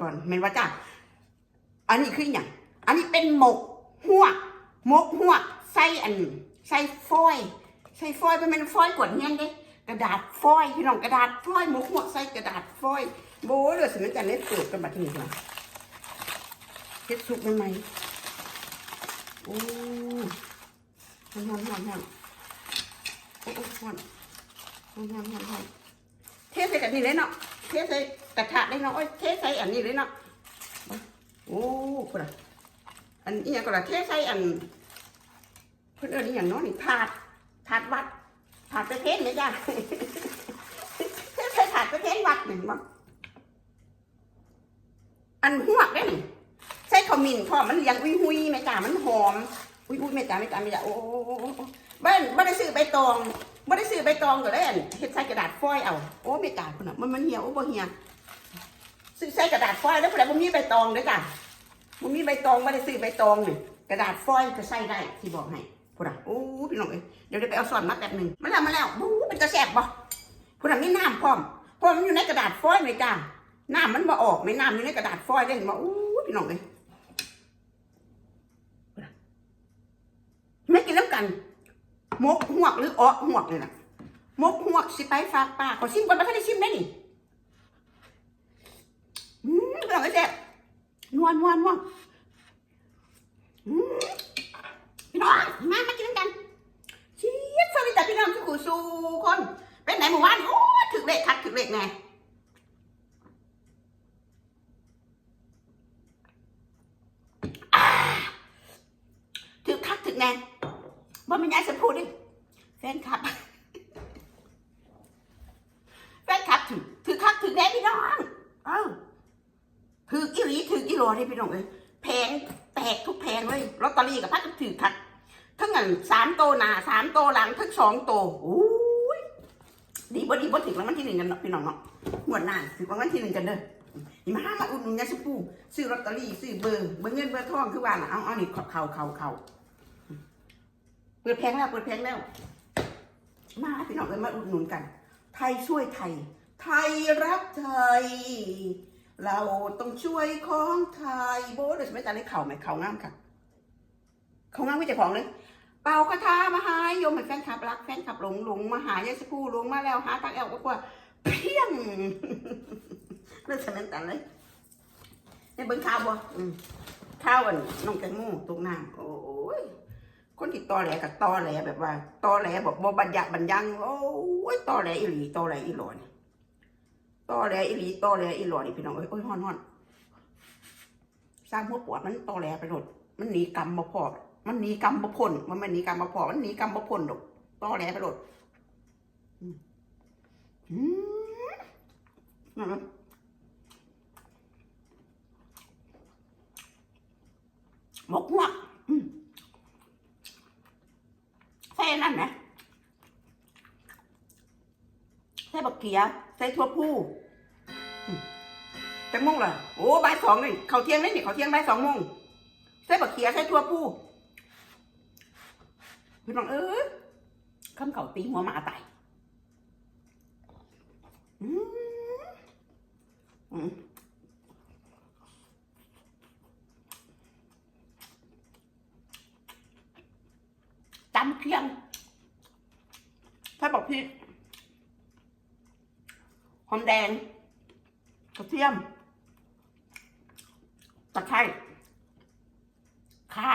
ก่อนแม่นว่าจ้าอันนี้คือหยังอันนี้เป็นหมกหัวหมกหัวใส่อันใส่ฟอยใส่ฟอยเป็นฟอยกดเงี้ยเด้กระดาษฟอยพี่น้องกระดาษฟอยหมกหัวใส่กระดาษฟอยโบ้เลยสมันจะเล็ดเกิดกันมาที่นี่ก่อนเฮ็ดสุกมันไหมโอ้หอนหอนหอนหอนโอ้โอ้หอนหอนหอนหอนหอนเทใส่กันนี่เลยเนาะเทใส่ กระทะเลยเนาะโอ้ยเทใส่อันนี้เลยเนาะโอ้คนละอันนี้ก็ละเทใส่อันเพื่อนเอิญนี่อย่างเน้อยนี่ถาดถาดวัดถาดไปเทศไหมจ้าเทใส่ถาดไปเทศวัดหนึ่งมั้งอันหัวกได้นี่ใส่ขมิ้นพอมันเลี้ยงอุ้ยหุยไหมจ้ามันหอมอุ้ยอุ้ยไม่จ้าไม่จ้าไม่จ้าโอ้โอ้โอ้โอ้โอ้บ้านไม่ได้ซื้อใบตองไม่ได้ซื้อใบตองก็เลยอันเฮ็ดใส่กระดาษฟอยล์เอาโอ้ไม่จ้าคนน่ะมันมันเหี่ยวโอ้บ่เหี่ยว ซื้อใส่กระดาษฟอยล์แล้วพอแล้วบ่มีใบตองเด้อจ้าบ่มีใบตองไม่ได้ซื้อใบตองนี่กระดาษฟอยล์ก็ใส่ได้ที่บอกให้พูดอะโอ้พี่น้องเอ้ยเดี๋ยวเดี๋ยวไปเอาส่วนมาแป๊บหนึ่งมาแล้วมาแล้วบู๊เป็นตะแสบบ่พูดอะมีน้ำพร้อมเพราะมันอยู่ในกระดาษฟอยล์ไหมจ้าน้ำมันมาออกไหมน้ำอยู่ในกระดาษฟอยล์เลยมาอู้พี่น้องเอ้ยพูดอะไม่กินน้ำกันมกหวกหรืออ้อหวกเลยนะมกหวกสิไปฝากป้าขอชิมก่อนมาถ้าได้ชิมได้นี่อืม พี่น้องเอ้ยแซ่บนวลนวลนวลพี่น้องมามากินกันเชียสวัสดีจ้ะพี่น้องทุกคนสู่คน เป็นไหนหมู่บ้านโอ้ถึกเลขคักถึกเลขแน่อ่าถึกคักถึกแน่ว่ามันยายจะพูดดิแฟนคลับแฟนคลับถึกถึกคักถึกแน่พี่น้องเอ้า ถึกอีหลีถึกอีหลอนี่พี่น้องเอ้ยแพงแตกทุกแพงเลยลอตเตอรี่กับพัดถือคักทั้งอันสามโตหนาสามโตหลังทั้งสองโตโอ้ยดีบ่ดีบ่ถึงรางวัลที่หนึ่งกันเนาะพี่น้องเนาะงวดหน้าถึงรางวัลที่หนึ่งกันเด้อนี่มาหามาอุดหนุนยาสปูซื้อลอตเตอรี่ซื้อเบอร์เบอร์เงินเบอร์ทองคือว่าน่ะเอาเอานี่เข่าเข่าเข่าเข่าเปิดแพงแล้วเปิดแพงแล้ว มาพี่น้องเลยมาอุดหนุนกัน ไทยช่วยไทย ไทยรักไทย เราต้องช่วยของไทยโบ้เดี๋ยวจะไม่ตาเลยเข่าไหมเข่างามค่ะเขางามวิจัยของเลย เป่าคาถามาหายโยมให้แฟนคลับรักแฟนคลับหลงหลงมาหายายสกูหลงมาแล้วหาตักแอลก็กว่าเพียงเรื่องสนั้นตันเลยในเบิ้งข้าวบ่ข้าวอันน้องแตงโมตกน้ำโอ้ยคนที่ตอแหลกับตอแหลแบบว่าตอแหลบอกบ่บัญญัติบัญญังโอ้ยตอแหลอีหลีตอแหลอีหลอนี่ ตอแหลอีหลีตอแหลอีหลอนี่พี่น้องเอ้ยโอ้ยฮ้อนฮ้อนสร้างหัวปวดมันตอแหลไปหมดมันหนีกรรมมาพอมันหนีกรรมมาพ้นมันไม่หนีกรรมบ่พอมันหนีกรรมมาพ้นดอกตอแหลไปหลดอืมอืมนั่นมันหมกหัวกอืมใส่นั่นนะ ใส่บักเขียใส่ทั่วผู้อืมจังโมงล่ะโอ้บ่ายสองนี่เขาเที่ยงนี่นี่เขาเที่ยงบ่ายสองโมงใส่บักเขียใส่ทั่วผู้พี่น้องเอ้ยคำเขาตีหัวหมาตายอืมอืมจำเคียงถ้าบอกพี่ หอมแดง กระเทียม ตะไคร้ข่า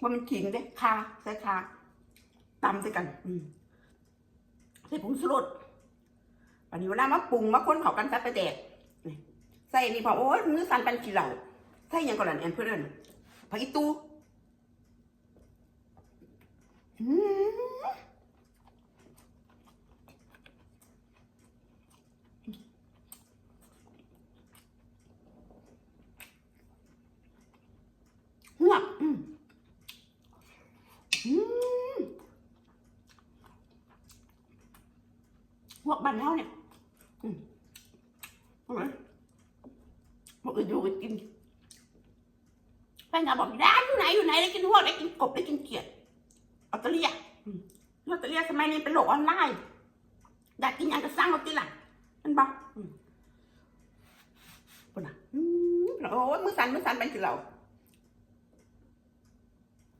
ว่ามันขิงเด้ข่าใส่ข่าตำด้วยกัน อืมใส่ผงชูรสวันนี้เวลามาปรุงมาค้นเขากันซัดไปแดกใส่นี่พอโอ้ยมือสั่นเป็นขี้เหล่าใส่ยังก่อนล่ะแอนเพื่อนผักอีตูอืม หัวอืมอืมพวบ้านเฮาเนี่ยอืมอาไหมพวกอื่นอยู่กันกินแฟนก็บอกร้านอยู่ไหนอยู่ไหนได้กินพวได้กินกบได้กินเกียดเอาตะเลียรียสมัยนี้เป็นโลกออนไลน์อยากกินอย่างก็สร้างมากินหลังมันบอกปุ่นอะโอ้ยมือสั่นมือสั่นไปสิเรา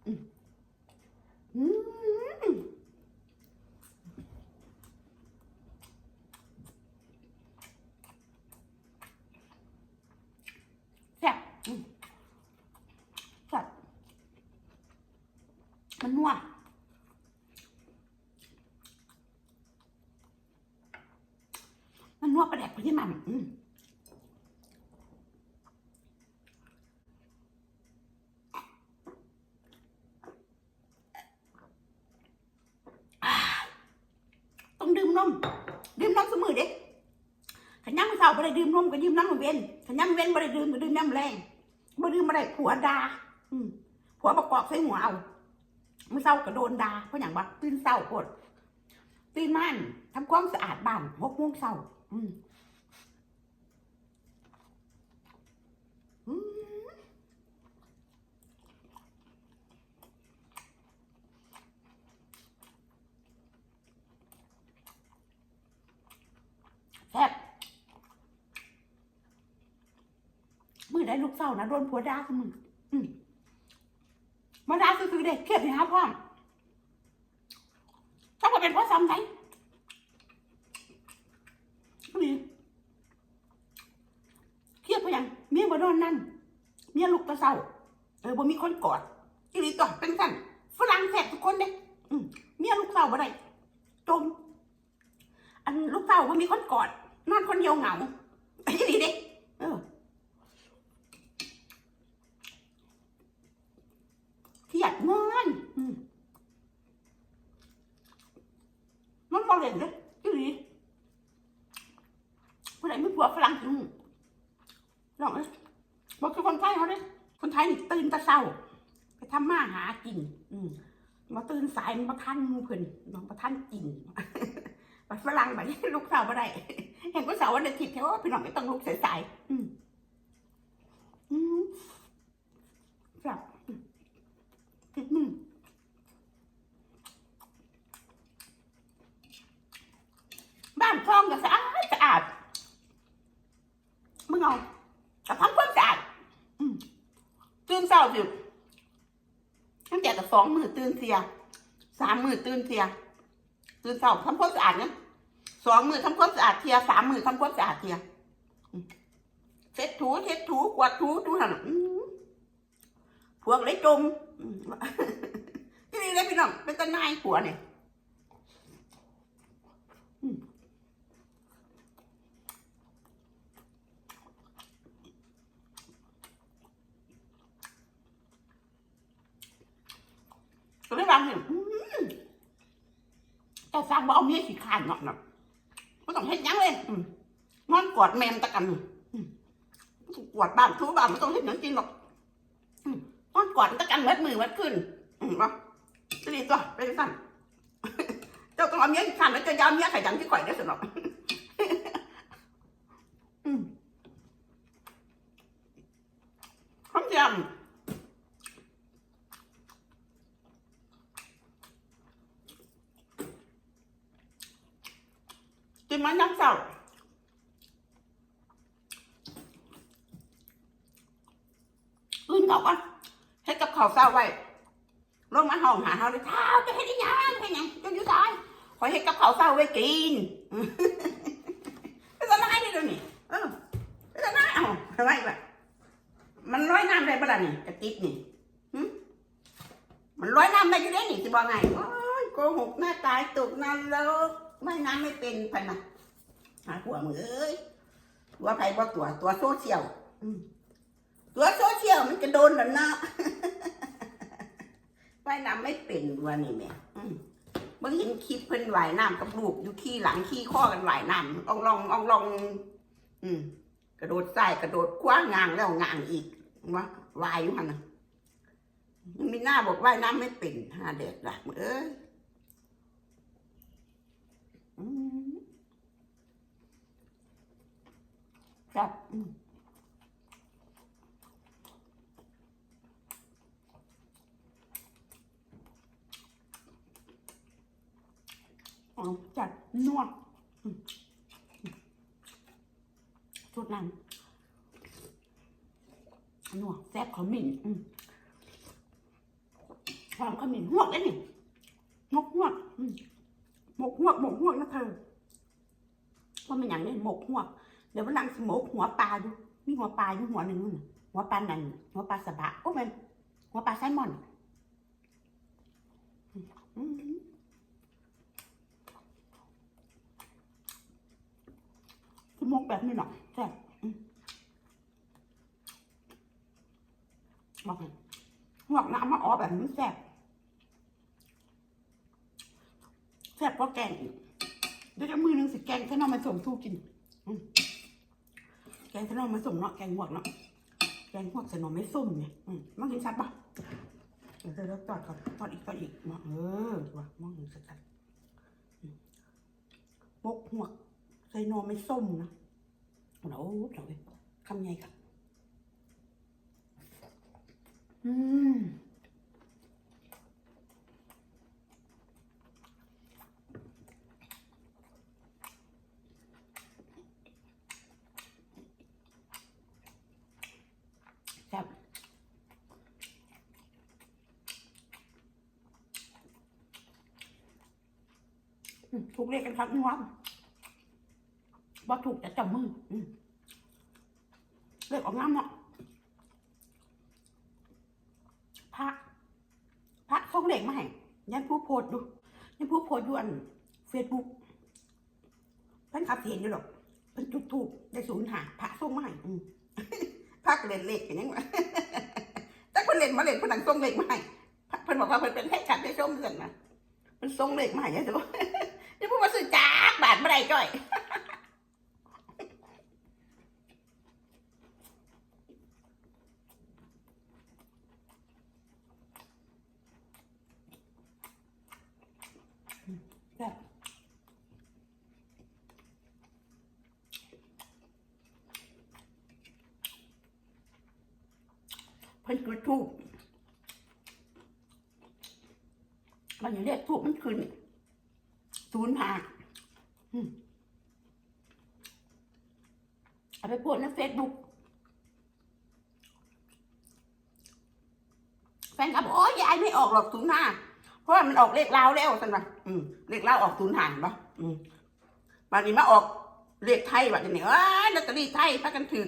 อืมอืมแซ่บอืมแซ่บมันนัว มันนวประแดกไปที่มันอืมต้องดื่มนม ดื่มนมเสมอเด็กขันย่ำมือเสาบ่ได้ดื่มนมก็ดื่มน้ำมันเว้นขันย่ำเว้นบ่ได้ดื่มก็ดื่มน้ำแรงบ่ดื่มบ่ได้ผัวดาอืมผัวประกอบใส่หัวเอามือเสาก็โดนดาเพราะอย่างว่าตื่นเศร้าปวดตื่นมันทำความสะอาดบ้านหกโมงเช้า อืมแซ่บมือได้ลูกเศร้านะโดนผัวด่าคือมึงอืมาด่าคือๆเด็กเครียดนี่ฮะพ่อถ้าว่าเป็นเพราะซ้ำไหน นี่เครียดเพราะยังเมียบ่นอนนั่นเมียลูกตะเศร้าเออบ่มีคนกอดอีหลีต่อเป็นสั่นฝรั่งแสบทุกคนเด้เมียลูกเศร้าบ่ได้จมอันลูกเศร้าบ่มีคนกอด นอนคนเดียวเหงาอีหลีเด้เออเครียดงอนอืมมันบ่เล่นเด้อีหลีผู้ใดมีผัวฝรั่งอืมลองเอ้ย บอกคือคนไทยเขาเนี่ยคนไทยนี่ตื่นแตะเศร้า ไปทำมาหากิน อืมมา นสายมาท่านมูเพิ่นมาประท่านกินไปฝรั่งไปลูกสาวมาได้เห็นว่าเสาร์วันอาทิตย์แค่ว่าพี่น้องไม่ต้องลุกสายๆอืมอืมครับอืมติดมือบ้านคลองก็สะอาดสะอาดมึงเอาแต่ทำความสะอาดอืมตื่นเช้าสิตั้งแต่แต่สองมือตื่นเสียามมือตื่นเสียตื่นเช้าทำความสะอาดเนี่ยสองมือทำความสะอาดเทียสามมือทำความสะอาดเทียเช็ดถูเช็ดถูกวาดถูถูหันพวกเลยจมอืมที่นี่เลยพี่น้องเป็นตานายผัวเนี่ยก็เลยบางเนี่ย แต่สร้างบ่เอาเมียขี้ขานเนาะนะไม่ต้องเฮ็ดหยังเลยอืมนอนกอดแมมตะกันอืมกอดบ้านทูบ้านไม่ต้องเฮ็ดหยังจริงหรอกอืมนอนกอดตะกันมัดมือมัดขึ้นอืมวะจะดีตัวไปสั่นเจ้าต้องเอาเมียขี้ขานแล้วเจะยาวเมียไข่ยังที่ข่อยได้สนอกอืมพร้อมยำ กินมันน้ำเสาอื่นเขาก็ให้กับข้าวเศร้าไว้ลงมาห้องหาเขาเลยเท้าจะให้ได้ยังให้ยังจนอยู่ตายขอให้กับข้าวเศร้าไว้กินเป็นอะไรนี่ดูนี่เออเป็นอะไรเอาทำไมแบบมันร้อยน้ำได้ปะล่ะนี่กระติบนี่มันร้อยน้ำได้อยู่ได้นี่จะบอกไงโอ้ยโกหกหน้าตายตกนรก ไม่น้ำไม่เป็นพันนะหาหัวมือเอ้ยตัวไผ่บ่ตัวตัวโซเชียลตัวโซเชียลมันจะโดนแล้วนะว่ายน้ำไม่เป็นวันนี้แม่เมื่อเห็นคลิปเพิ่นว่ายน้ำกับลูกอยู่ขี้หลังขี้ข้อกันว่ายน้ำอองลองอองลอง อืม กระโดดใส่กระโดดคว้างงางแล้วงางอีกวะวายอยู่หันนะมันมีหน้าบอกว่ายน้ำไม่เป็นหาเด็ดละเอ้ย อืมครับออ๋อจัดนวดชุดนั้นนวดแซ่บขมิ้นอืมหอมขมิ้นหวกได้นี่หมกหวกอืม หมกหวกหมกหวกนะเธอว่ามันอย่างนี้หมกหวกเดี๋ยววันหลังสิหมกหัวปลาดูมีหัวปลาอยู่หัวหนึ่งหัวปลาหนั่นหัวปลาสะบะก็เป็นหัวปลาไซมอนอืมสมกแบบนี้หน่อยแซ่บอืมกห้หวน้ำมาอ๋อแบบนี้แซ่บแซ่บก็แกงอีกเดี๋ยวจะมือหนึงสิแกงแค่นอนมาส่งทูกินแกงขนมมาส่งเนาะแกงหวกเนาะแกงหวกใส่น่อไม่ส้มเนี่ยอืมองเห็นชัดปะเดี๋ยวเดี๋ยวตอดก่อนตอดอีกตอดอีกเนาะเออว่ะมองเห็นชัดๆบกหวกใส่นอไม่ส้มนะโอ้โหเดี๋ยวเลยคำใหญ่ครับอืมแซ่บอืม ถูกเรียกกันครับน้องว่าถูกแต่จำมืออมเรียกออกงามเนาะพระพระส่งเด็กมาให้ยันผู้โพสดูยันผู้โพดอยู่อันเฟซบุ๊กเพิ่นขับเห็นอยู่หรอกเพิ่นจุดถูกได้ศูนย์หาพระส่งมาให้อืมพระเล่นเลขกันยังวะแต่เพิ่นเล่นมาเล่นเพิ่นนั่งส่งเลขมาให้พระเพิ่นบอกว่าเพิ่นเป็นให้ขัดได้ส้มเสร็จนะเพิ่นส่งเลขมาให้ยังไง จะพูดว่าซื้อจาก บาทเมื่อไรจ้อยแบบพิ่นจุดทูบมันอย่าเรียกทูบมันขึ้นศูนย์หา เอาไปโพสในเฟซบุ๊กแฟนคลับอกโอ้ยยายไม่ออกหรอกศูนย์ห้าเพราะว่ามันออกเลขลาวแล้วสันวะอืมเลขลาวออกศูนย์หาเนาะอืมบางทีมาออกเลขไทยแบบนี้เอ้ยลอตเตอรี่ไทยพักกันถือ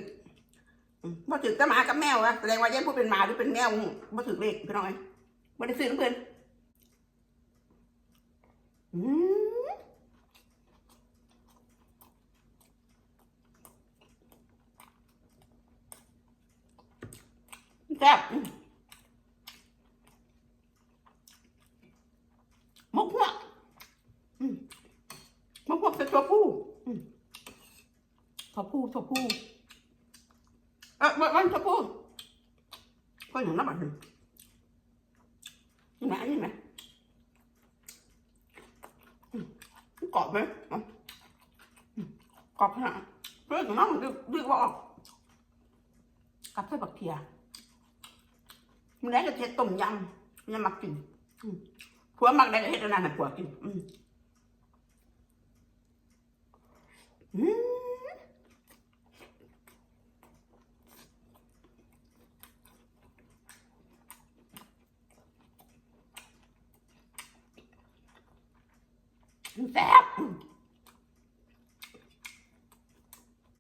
มบ่ถือก็หมากับแมวอะแสดงว่าแย่พูดเป็นหมาหรือเป็นแมวบ่ถือเลขพี่น้อยบ่ได้ซื้อเพื่อนอืม แซ่บอืมมกหัวกอืมมกหัวกเป็นตัวผู้อืมตัวผู้ตัวผู้เออวันตัวผู้ก็อย่างนั้นแบบนี้นี่ไหมอันนี้ไหมอืมกรอบไหมอะอืมกรอบขนาดเรื่องของน้องมันดึกว่าออกกับไส้บักเทีย มันได้กระเทียมต้มยำยังมักกินผัวมักได้ก็เฮ็ดอันนั้นให้ผัวกิน อืมอืมแซ่บ